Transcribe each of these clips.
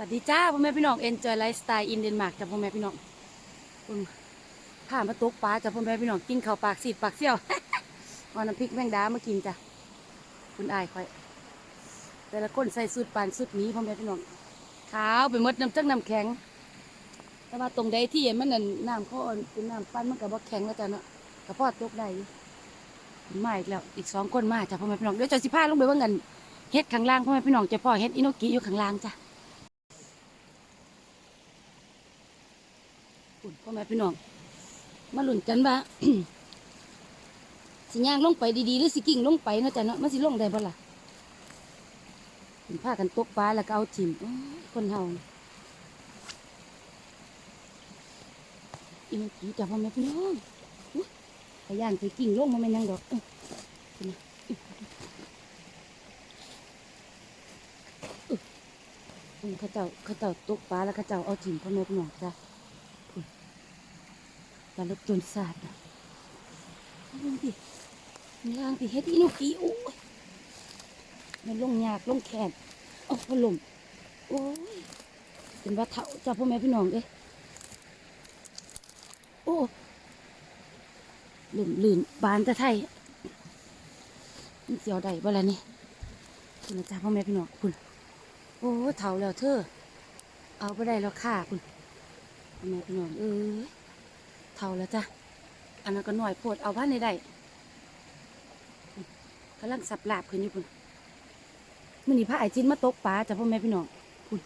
วัสดีจ้าพ่อแม่พี่น้อง Enjoy Lifestyle in Denmark จ้าพ่อแม่พี่น้องคุณผ่านมาตกปลาจ้าพ่อแม่พี่น้องกินข้าวปากสีดปากเสี่ยวเอาน้ำพริกแมงดามากินจ้ะคุณอายค่อย แต่ละคนใส่สูตรปานสูตรหนี้พ่อแม่พี่น้องขาวไปหมดน้ำจักน้ำแข็ง แต่ว่าตรงใดที่มันนั่นน้ำเขาเป็นน้ำปั้นมันกับบ่แข็งแล้วจ้ะเนาะกระเพาะตกได้อยู่มาอีกแล้วอีกสองคนมาจ้ะพ่อแม่พี่น้องเดี๋ยวจะสิพาลงไปว่าเงินเฮ็ดข้างล่างพ่อแม่พี่น้องจะพ่อเฮ็ดอินโนกิอยู่ข้างล่างจ้ะ คุณพ่อแม่พี่น้อง มาหลุนกันว่าสิย่างลงไปดีๆหรือสิกิ่งลงไปเนาะจ้ะเนาะมันสิลงได้บ่ล่ะเป็นผ้ากันตกปลาแล้วก็เอาถิ่มคนเฮาอีมันผีจ้ะพ่อแม่พี่น้องอุ๊ยไปย่างไปกิ่งลงมันไม่นหยังดอกเอ้ยเป็นไงอื้ออื้ออื้อเขาเจ้าเขาเจ้าตกปลาแล้วเขาเจ้าเอาถิ่มพ่อแม่พี่น้องจ้ะ การรบจนศาสตร์นะดูดิล่างที่เฮ็ดอีนุกีโอ้ยมันลงยากลงแขนโอ้พลมโอ้ยเป็นว่าเถาจ้าพ่อแม่พี่น้องเด้โอ้ลื่นลื่นบานจะไทยมันเสียวได้บ่ละนี่คุณจ้าพ่อแม่พี่น้องคุณโอ้เถาแล้วเธอ เอาไปได้แล้วค่ะคุณพ่อแม่พี่น้องเอ้ย เท่าแล้วจ้ะ อันนั้นก็หน่อยโพดเอาบ้านในได้กำลังสับลาบขึ้นอยู่พุ่นมันนี่พระไอจินมาตกปลาจ้ะพ่อแม่พี่น้องพุ่น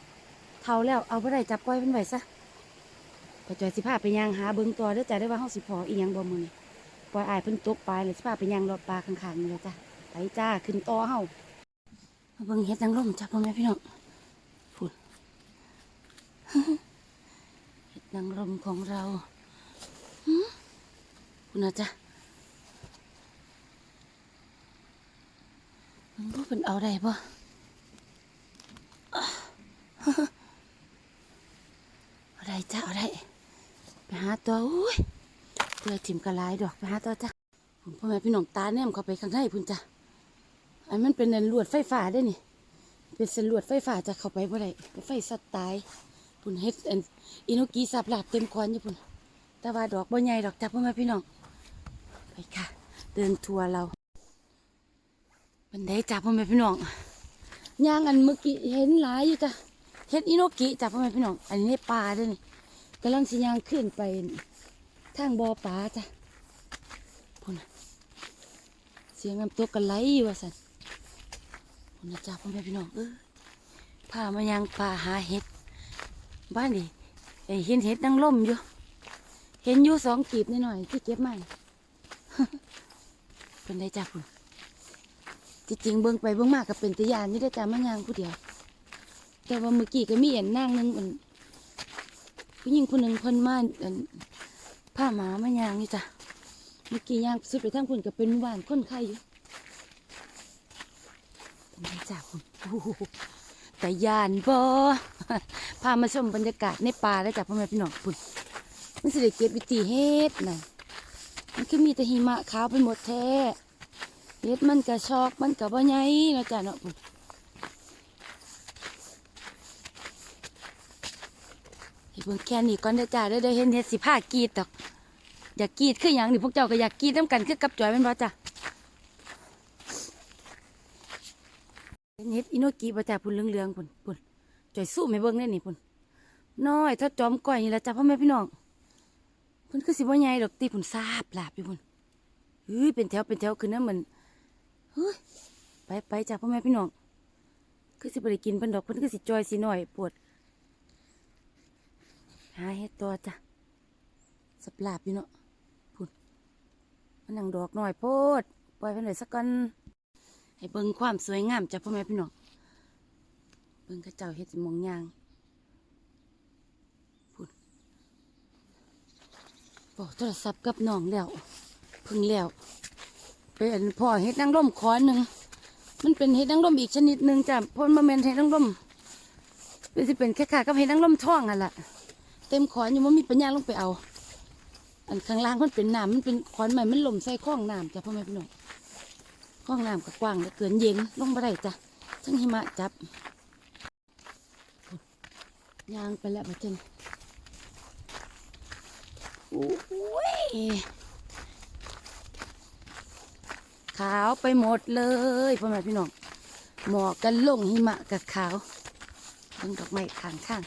เท่าแล้วเอาไปได้จับปล่อยเป็นไหวซะพอจอยสิพาไปย่างหาเบิ้งตัวเด้อจ้ะได้ว่าเฮาสิพออีหยังบ่มื้อนี้ปล่อยอายเพิ่นตกปลาเลยสิพาไปย่างรอปลาข้างๆนี่แหละจ้ะไปจ้าขึ้นต่อเฮาเบิ่งเฮ็ดนางรมจ้ะพ่อแม่พี่น้องพุ่นเฮ็ดนางรมของเรา คุณอาจ๊ะมันรู้เป็นเอาได้ปะเอาได้จ้ะเอาได้ไปหาตัวอุ้ยเพื่อถิ่มกระลายดอกไปหาตัวจ้ะผมพ่อแม่พี่น้องตาแนมเข้าไปข้างในพุ่นจ้ะอันมันเป็นอันลวดไฟฟ้าได้นี่ เป็นเส้นลวดไฟฟ้าจะเข้าไปบ่ได้ไฟสัตว์ตายพุ่นเฮ็ดอินุกีสับหลาบเต็มควันอยู่พุ่นแต่ว่าดอกบ่ใหญ่ดอกจ้ะพ่อแม่พี่น้อง ค่ะ เดินทัวร์เราบันไดจ้าพ่อแม่พี่น้องย่างอันเมื่อกี้เห็นหลายอยู่จ้ะเห็ดอิโนกิจ้าพ่อแม่พี่น้อง อันนี้ในป่าด้วยนี่กำลังสิย่างขึ้นไปทางบ่อปลาจ้ะพุ่นน่ะเสียงน้ำตกกันไหลอยู่สันพุ่นนะจ้าพ่อแม่พี่น้องเออพามายางป่าหาเห็ดบ้านดิเห็นเห็ดนั่งล่มอยู่ เห็นอยู่สองกีบนิดหน่อยที่เก็บใหม่ เป็นได้จ้าคุณจริงๆเบิ่งไปเบิ่งมากก็เป็นตะยานนี่ได้จ้ามันยางผู้เดียว แต่ว่าเมื่อกี้ก็มีเห็นนางนึงเป็นผู้หญิงคนหนึ่งเพิ่นมาผ้าหมามายางนี่จ้ะเมื่อกี้ย่างสุดไปทั้งคุณก็เป็นหมู่บ้านคนไข้อยู่เป็นได้จ้าคุณแต่ยานบ่พามาชมบรรยากาศในป่าได้จ้ะพ่อแม่พี่น้องคุณมันสิได้เก็บวิธีเฮ็ดน่ะ มันคือมีแต่หิมะขาวไปหมดแท้เฮ็ดมันกะชอกมันกะบ่ใหญ่เนาะจ้ะเนาะเฮ็ดเบิ่งแค่นี้ก่อนเด้จ้าเด้อเด้เห็นเฮ็ดสิผ้ากรีดดอก อยากกรีดคือหยังนี่พวกเจ้าก็อยากกรีดน้ำกันคือกับจอยแม่นบ่จ้ะเห็นเฮ็ดอิโนกิบ่จ้ะพุ่นเหลืองๆพุ่นพุ่นจอยสู้แม่เบิ่งแน่นี่พุ่นน้อยเท่าจอมก้อยนี่ละจ้ะพ่อแม่พี่น้อง พิ่นคือสิบ่ใหญ่ดอกตีผุนซาบลาบอยู่พุ่นเฮ้ยเป็นแถวเป็นแถวคือนั้นเหมือนเฮ้ยไปไปจ้าพ่อแม่พี่น้องคือสิบ่ได้กินเพิ่นดอกเพิ่นคือสิจอยสิหน่อยปวดหาเฮ็ดตัวจ้ะสับลาบอยู่เนาะพุ่นมันนังดอกหน่อยโพดปล่อยเพิ่นไว้สักก่อนให้เบิ่งความสวยงามจ้ะพ่อแม่พี่น้องเบิ่งเขาเจ้าเฮ็ดมองยาง บอกโทรศัพท์กับน้องแล้วพึ่งแล้วเป็นพ่อเห็ดนางร่มขอหนึ่งมันเป็นเห็ดนางร่มอีกชนิดหนึ่งจ้ะเพราะมันเป็นเห็ดนางร่มเป็นสิเป็นแค่ขากับเห็ดนางร่มท่องอะล่ะเต็มขอนอยู่มันมีปัญญาลงไปเอา อันข้างล่างมันเป็นน้ำมันเป็นขอนใหม่มันหล่มใส่ข้องน้ำจ้ะพ่อแม่พี่น้องข้องน้ำก็กว้างเหลือเกินเย็นลงมาได้จ้ะทั้งหิมะจับยางไปแล้วบัดเจน ขาวไปหมดเลยพ่อแม่พี่น้องหมอกกันลงหิมะกับขาวเบิ่งดอกไม้ข้างข้าง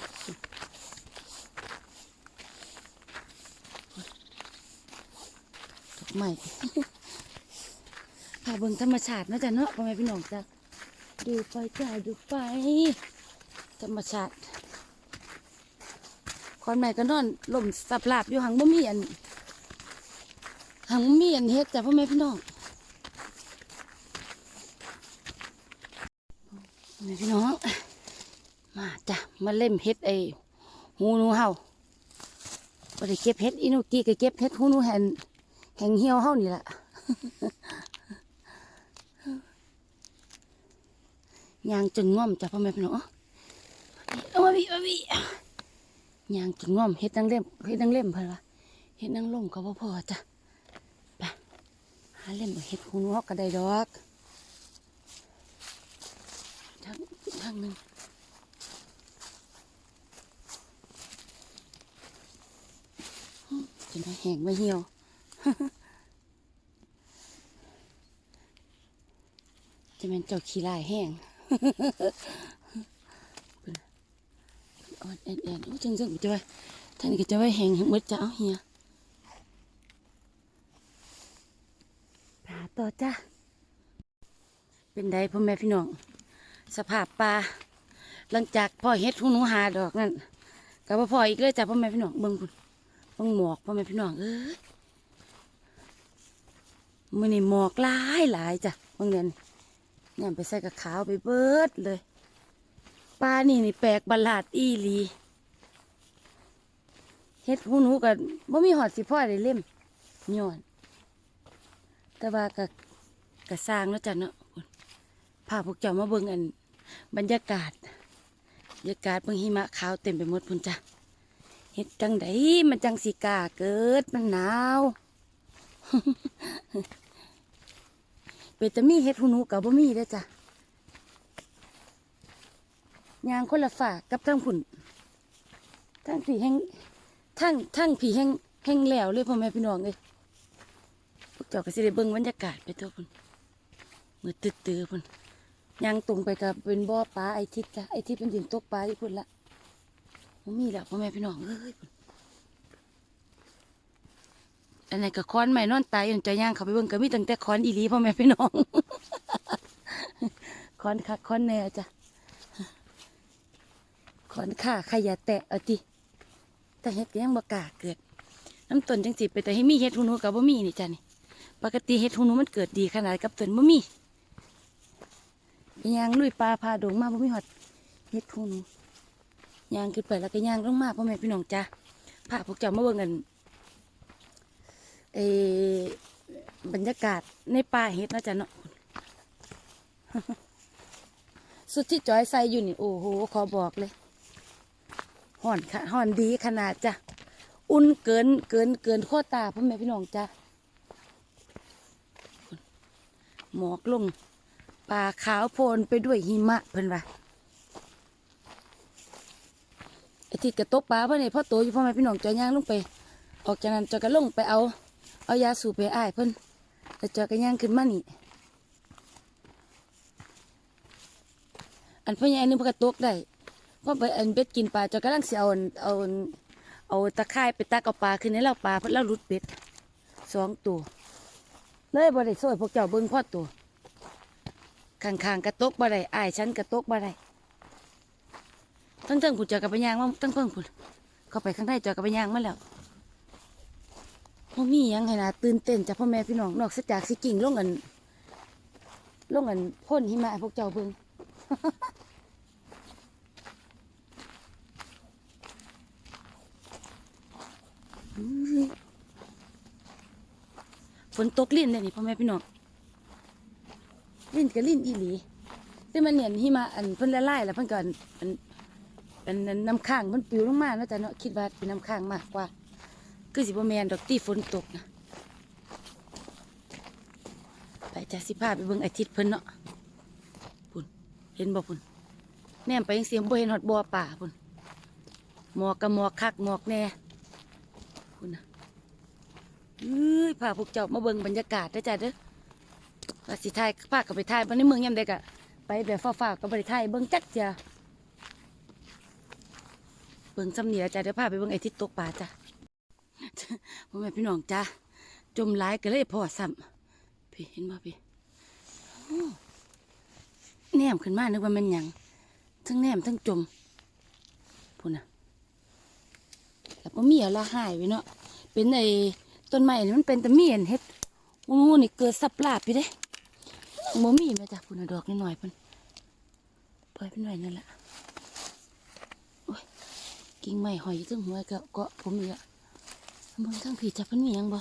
ดอกไม้พาเบิ่งธรรมชาติเนาะจ้ะเนาะพ่อแม่พี่น้องจ้ะดูไปจ้าดูไปธรรมชาติ คอนแม่ก็นอนลมสับหลาบอยู่หังบ่มีอันหังบ่มีอันเฮ็ดจ้ะพ่อแม่พี่น้องแม่พี่น้อง มาจ้ะ มาเล่มเฮ็ดไอ้หูหนูเฮาบ่ได้เก็บเฮ็ดอีนูกี้ก็เก็บเฮ็ดหูหนูแห่งแห่งเหี่ยวเฮานี่ล่ะยางจนง่อมจ้ะพ่อแม่พี่น้องเอามาพี่มาพี่ ยางจนง่อมเฮ็ดนังเล่มเฮ็ดนังเล่มเพิ่นว่าเฮ็ดนังล่มก็บ่พอจ้ะไปหาเล่มเฮ็ดหูนูเฮาก็ได้ดอกทางทางหนึงจนว่าแห้งไม่เหี่ยวจะเป็นเจ้าขี้ลายแห้ง อ่อนแอนแอนโอ้จังจังจะว่าท่านก็จะว่าแหงทั้งหมดจะเอาเฮียปลาต่อจ้าเป็นไดพ่อแม่พี่น้อง สภาพปลาหลังจากพ่อเฮ็ดหูหนูหาดอกนั่นกับพ่ออีกเลยจ้ะพ่อแม่พี่น้องเบิ่งพุ่นเบิ่งหมอกพ่อแม่พี่น้องเอ้ยมื้อนี้หมอกหลายหลายจ้ะเบิ่งเดือนเนี่ยไปใส่กับขาวไปเบิดเลย ปลานี่นี่แปลกประหลาดอีหลีเฮ็ดหูหนูกับบ่มีหอดสิพ่อได้เล่มย้อน แต่ว่ากับกับสร้างเนาะจ้ะเนาะพาพวกเจ้ามาเบิ่งอัน บรรยากาศบรรยากาศเบิ่งหิมะขาวเต็มไปหมดพุ่นจ้ะเฮ็ดจังไดมันจังสิกาเกิดมันหนาวเป็นจะมีเฮ็ดหูหนูกับบ่มีเด้อจ้ะ ยางคนละฝากกับทั้งผุ่นทั้งผีแห้งทั้งทั้งผีแห้งแห้งแล้วเลยพ่อแม่พี่น้องเลยพวกเจ้าก็สิได้เบิ่งบรรยากาศไปตัวพุ่นมือตื้อๆพุ่นยางตรงไปกับเป็นบ่อปลาไอทิศจ้ะไอทิศเป็นดินตกปลาที่พุ่นละบ่มีแล้วพ่อแม่พี่น้องเอ้ยพุ่นอันไหนก็ค้อนใหม่นอนตายอยู่จย่างเขาไปเบิ่งก็มีตั้งแต่ค้อนอีหลีพ่อแม่พี่น้องค้อนคักค้อนแน่จ้ะ ค้อนข่าขยะแตะเอาติแต่เฮ็ดยังบ่กาเกิด น้ำต้นจังสิไปแต่ให้มีเฮ็ดหูหนูกับบ่มีนี่จ้ะนี่ ปกติเฮ็ดหูหนูมันเกิดดีขนาดกับต้นบ่มียางลุยปลาพาดงมาบ่มีฮอดเฮ็ดหูหนูยางขึ้นไปแล้วก็ยางลงมาพ่อแม่พี่น้องจ้ะพาพวกเจ้ามาเบิ่งกันเออบรรยากาศในป่าเฮ็ดนาะจ๊ะเนาะสุดที่จอยใส่อยู่นี่ โอ้โห ขอบอกเลย ห่อนค่ะห่อนดีขนาดจ้ะอุ่นเกินเกินเกินข้อตาพ่อแม่พี่น้องจ้ะหมอกลงป่าขาวโพลนไปด้วยหิมะเพิ่นว่าไอ้ที่กระตกปลาพ่อนนี่พ่อโตอยู่พ่อแม่พี่น้องจอยย่างลงไป ออกจากนั้นจอยก็ลงไปเอา เอายาสูบไปอ้ายเพิ่นแล้วจอยก็ย่างขึ้นมานี่อันพ่อใหญ่อันนึงเพนกระตกได้ พราะไปอันเบ็ดกินปลาจอยกำลังเสิเอาเอาเอาตะไคร่ไปตักเอาปลาขึ้นในเราปลาเพิ่นเราลุดเบ็ดสองตัว เลยบ่ได้ช่วยพวกเจ้าเบิ่งพ่อตัวข้างๆกระตกบ่ได้อ้ายฉันกระตกบ่ได้ทั้งเทิงผุดจอยกับไปยางมาทั้งเพิ่งผุดเข้าไปข้างในจอยกับไปยางมาแล้วพ่มีหยังให้น่าตื่นเต้นจากพ่อแม่พี่น้องนอกจากสิกิ่งลงกันลงกันพ่นหิมะพวกเจ้าเบิ่ง อื้อ ฝนตกลิ่นเลยนี่พ่อแม่พี่น้องลิ่นกับลิ่นอีหลีแต่มันเนี่ยหิมะอันเพิ่นละลายแล้วเพิ่นก็อันอันอันน้ำค้างมันปิวลงมาเนาะจ้ะเนาะคิดว่าเป็นน้ำค้างมากกว่า คือสิบ่แมนดอกที่ฝนตกนะไปจ้ะสิพาไปเบิ่งอาทิตย์เพิ่นเนาะพุ่นเห็นบ่พุ่นแนมไปยังเสียงบ่เห็นฮอดบ่อป่าพุ่นหมอกกับหมอกคักหมอกแน่ คุณนะเอ้ยพาพวกเจ้ามาเบิ่งบรรยากาศเด้จ้ะเด้อว่าสิถ่ายพากับไปถ่ายบนในเมืองยามใดกะไปแบบฟ้าๆกับบริถ่ายเบิ่งจักจ้ะเบิ่งซ้ำเหนียจ้ะเดี๋ยวพาไปเบิ่งไอ้ที่ตกปลาจ้ะพ่อแม่พี่น้องจ้ะจมหลายก็เลยพอซ้ำพี่เห็นบ่พี่แนมขึ้นมานึกว่ามันหยังทั้งแนมทั้งจมพูดนะ แล้วก็มีอะไรหายไปเนาะเป็นไอ้ต้นไม้นี่มันเป็นตะเมียนเฮ็ดงูนี่เกิดสับลาบไปเด้บ่มีแม่จ้ะพูดนดอกนิดหน่อยเพิ่นปล่อยเพิ่นไว้นั่นแหละโอ้ยกิ่งไม้หอยอยู่ถึงหัวก็เกาะผมอีกอะเบิ่งทางผีจับมันมีหยังบ่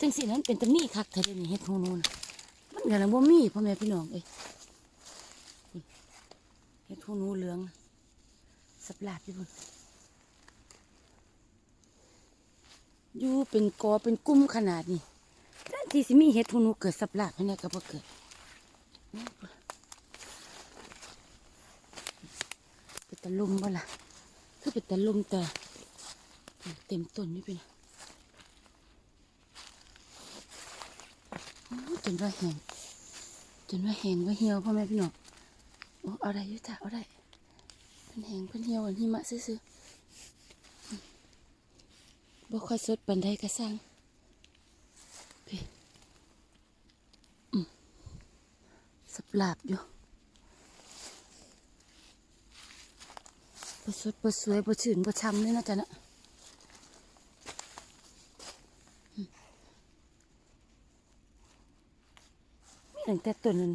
จังสินั้นเป็นตะมีคักเธอเดี๋ยวนี้เฮ็ดหูนูนมันก็ลังบ่มีพ่อแม่พี่น้องเอ้ยเฮ็ดหูนูเหลืองสับลาบอยู่พุ่น อยู่เป็นกอเป็นกุ้มขนาดนี้แทนที่สิมีเฮ็ดหูนูเกิดสับหลาบให้เนี่ยก็บ่เกิดเป็นตะลุมบ่ล่ะคือเป็นตะลุมแต่เต็มต้นนี่เป็นจนว่าแหงจนว่าแหงว่าเหี่ยวพ่อแม่พี่น้องโอ้อาได้อยุจ้ะอาได้เพิ่นแหงเพิ่นเหี่ยวอันหิมะซื่อๆ บ่ค่อยสดปานใดก็สร้างพี่สับหลาบอยู่บ่สดบ่สวยบ่ชื่นบ่ช้ำเลยนะจ๊ะนะมีตั้งแต่ต้นนั้น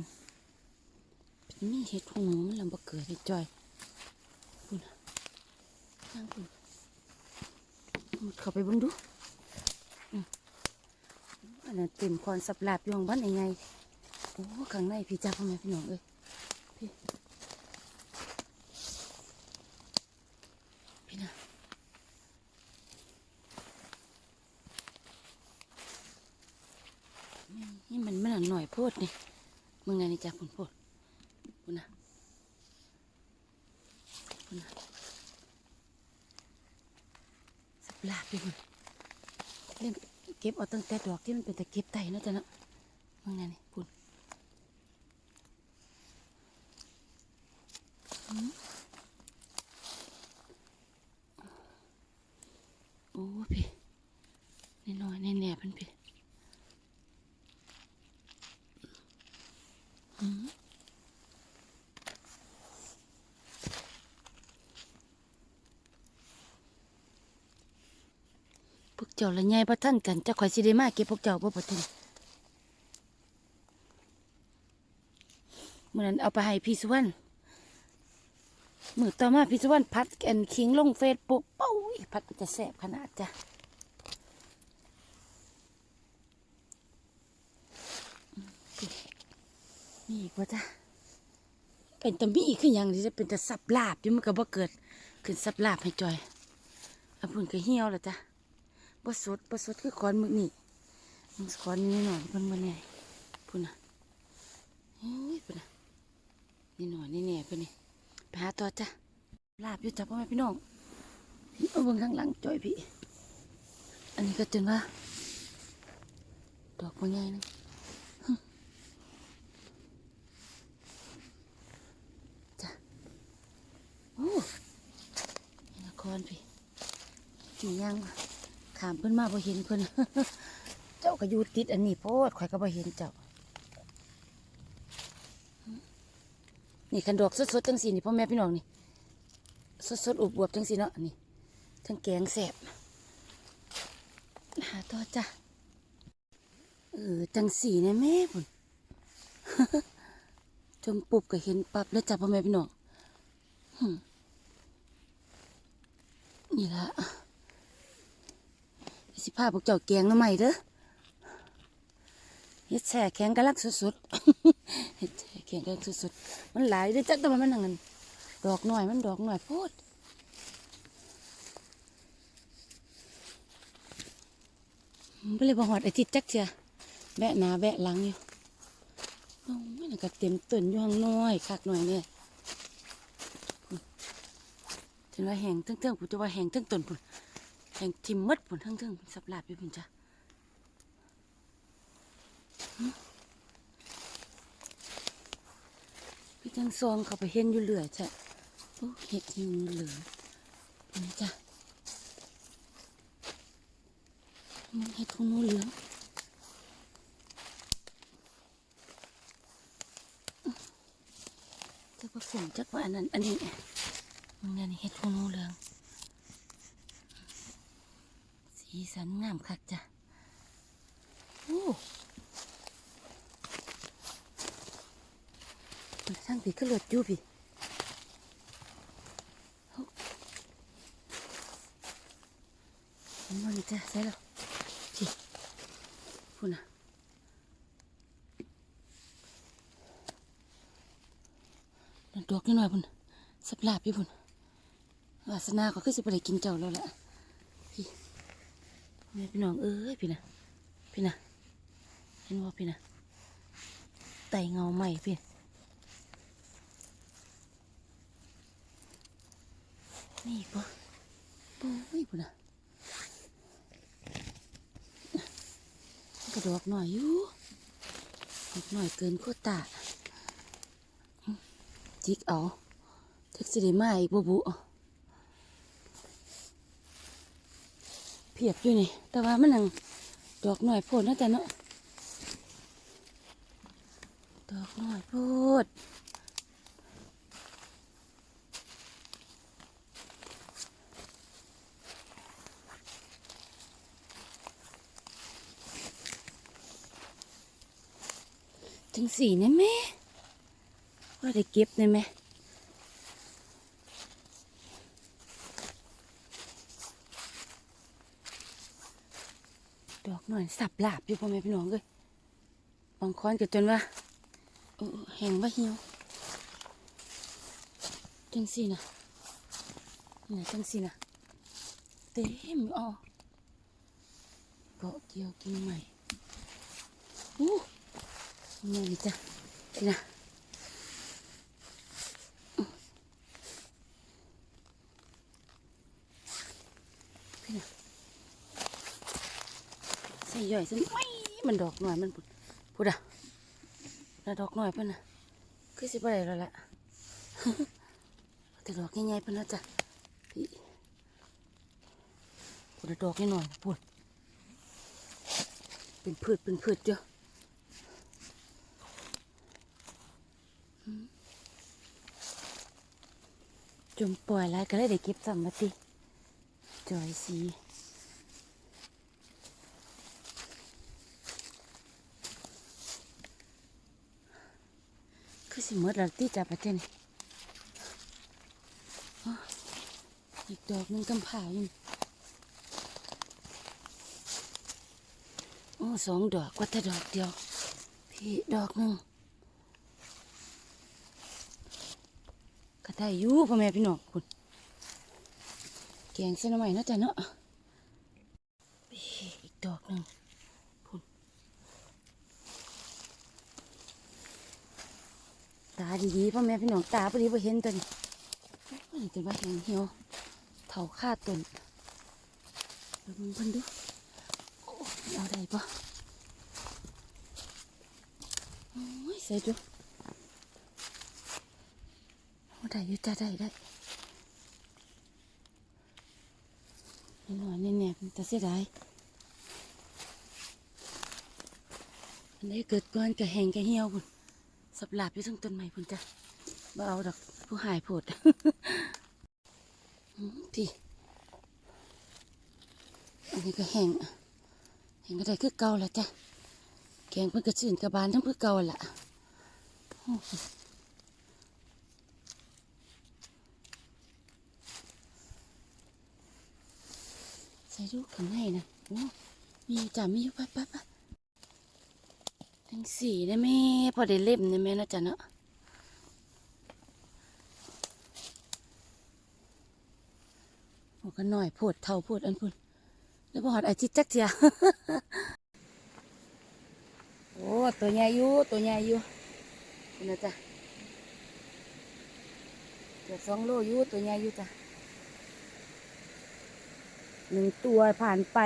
มีเห็ดหูหนูมันลำบากเกิดให้จอยคุณนั่งคุณ เข้าไปบิ่งดูอันนั้นเต็มคอนสับหลาบอยู่ของบ้านยังไงโอ้ข้างในพี่จ้าพ่อแม่พี่น้องเอ้ยพี่พี่นะนี่มันมันหน่อยโพดนี่มึงไงนี่จ้าพุ่นโพดพุ่นนะพุ่นนะสับ ลาบไปพุ่เล่นเก็บเอาตั้งแต่ดอกที่มันเป็นตะเก็บไตนะจ๊ะเนาะมึงไงนี่พุ่นอืมโอ้พี่นี่น้อยแน่ๆเพิ่นพี่ พวก เจ้าละไงพระท่านกันเจะคอยสิได้มาเก็บพวกเจ้าบ่พอถึงเมื่อนั้นเอาไปให้พี่สุวรรณมือต่อมาพี่สุวรรณพัดแอนคิงลงเฟซบุ๊กเป้าอีพัดจะแสบขนาดจ้ะมนี่อีกว่าจ้ะเป็นตะมีขึ้นอย่างนี้จะเป็นต่สับลาบอยู่มันก็บ่เกิดขึ้นสับลาบให้จอยเอาพุ่นก็เหี่ยวแล้วจ้ะ บ่สดบ่สดคือคอนมือนี่มันคอนนี่หน่อยเพิ่นบ่แน่พุ่นน่ะเฮ้ยพุ่นน่ะนี่หน่อยนี่แน่เพิ่นนี่ไปหาต่อจ้ะลาบอยู่จ้ะพ่อแม่พี่น้องเอาเบิ่งข้างหลังจ่อยพี่ อันนี้ก็จนว่า ดอกบ่ใหญ่นึงจ้ะโอ้นี่นครพี่จียังขา มเพิ่นมาบ่เห็นเพิ่นเจ้าก็อยู่ติดอันนี้โพดข่อยก็บ่เห็นเจ้า นี่คันดอกสดๆจังสีนี่พ่อแม่พี่น้องนี่ สดๆอวบจังสีเนาะนี่ทั้งแกงแสบหาต่อจ้ะเออจังสีเนี่ยแม่พุ่นจมปุบก็เห็นปับแล้วจ้ะพ่อแม่พี่น้องนี่ละ สิพาพวกเจ้าแกงน้ำใหม่เด้อเฮ็ดแช่แข็งกระลักสุดๆเฮ็ดแช่แข็งกระลักสุดๆมันหลายเด้อจักแต่ว่ามันนั่งกันดอกหน่อยมันดอกหน่อยโพดบ่เลยบ่หอดไอ้ทิศจักเทียแบะหนาแบะหลังอยู่โอ้ยนั่นก็เต็มต้นอยู่ข้างน้อยคักหน่อยเนี่ยจะนว่าแห้งทั้งเทิงผมจะว่าแห้งทั้งต้นพุ่น แห้งทิมมัดพุ่นทั้งเทิงสับหลาบอยู่พุ่นจ้ะพี่จังซองเขาไปเห็นอยู่เหลือจ้ะโอ้เห็ดยู่เหลือนี่จ้ะมันเห็ดของนูเหลืองจะผสมจักว่าอันนั้นอันนี้มึงเนี่ยนี่เห็ดหูหนูเหลือง สีสันงามคักจ้ะโอ้มันช่างผีขึ้นเลือดอยู่พี่โอ้เห็นมันจ้ะใช่แล้วพี่พูดนะนั่นดอกนิดหน่อยพุ่นสับลาบพี่พุ่นวาสนาก็คือสิไปได้กินเจ้าแล้วแหละพี่ แม่พี่น้องเอ้ยพี่นะพี่นะเห็นว่าพี่นะไตเงาใหม่พี่นี่ปะโอ้ยพุ่นนะกระดกหน่อยอยู่ดอกหน่อยเกินโคตรตาจิกเอาจักสิได้มาอีกบุบุ พียบอยู่นี่ แต่ว่ามันนังดอกหน่อยโพดนะจ๊ะเนาะดอกหน่อยโพดจังสีเนี่ยแม่ว่าได้เก็บได้ไหมดอก หน่อยสับหลาบอยู่พ่อแม่พี่น้องเลยบางค้อนก็จนว่าเออแห้งว่าหิวจังสินะนี่จังสินะเต็มอยู่อ๋อเกาะเกี่ยวกิ่งใหม่อู้นี่นี่จ้ะนี่นะ ใส่ย่อยซะไม่มันดอกหน่อยมันพุดพุดอะแล้วดอกหน่อยเพิ่นน่ะคือสิบ่ได้แล้วล่ะแต่ดอกใหญ่ๆเพิ่นนะจ้ะพี่พุดอะดอกน้อยพุดเป็นพืชเป็นพืชเจ้าจมปล่อยแล้วก็เลยได้เก็บซ้ำมาติจอยสี สิหมดแล้วที่จับประเทศนี่อีกดอกหนึงกำผ่าอยู่โอ้สองดอกกว่าแต่ดอกเดียว พี่ดอกหนึ่งก็ได้อยู่พ่อแม่พี่น้องคุณแกงเส้นใหม่นาะจ๊ะเนาะอีกดอกหนึ่ง ตา ดีๆพ่อแม่พี่น้องตาพอดีพอเห็นตัวนี้มันจะว่าแหงเหี่ยวเถาฆ่าต้นเดี๋ยวมึงพิ่นดูโอ้ยเอาได้ปะโอ้ยใส่ดูเอาได้อยู่จ้าได้ได้นิดหน่อยแน่ๆมันจะเสียดายอันนี้เกิดก่อนกะแหงกะเหี่ยวพุ่น สับหลาบอยู่ทั้งต้นไม้พุ่นจ้ะบ่เอาดอกผู้หายโพดพี่อันนี้ก็แห้งแห้งก็ได้คือเก่าแล้วจ้ะแกงเพิ่นก็ชื่นกระบาลทั้งเพื่อเก่าละใส่ลูกข้างในนะโอ้มีอยู่จ้ะมีอยู่ไปไปไป ทั้งสีได้แม่พอได้เล่มได้แม่เนาะจ๊ะเนาะโอ้ก็หน่อยโพดเท่าโพดอันพุ่นแล้วพอหอดไอจิตจักเทียโอ้ตัวใหญ่อยู่ตัวใหญ่อยู่นะจ๊ะเกือบสองโลอยู่ตัวใหญ่อยู่จ้ะหนึ่งตัวผ่านไป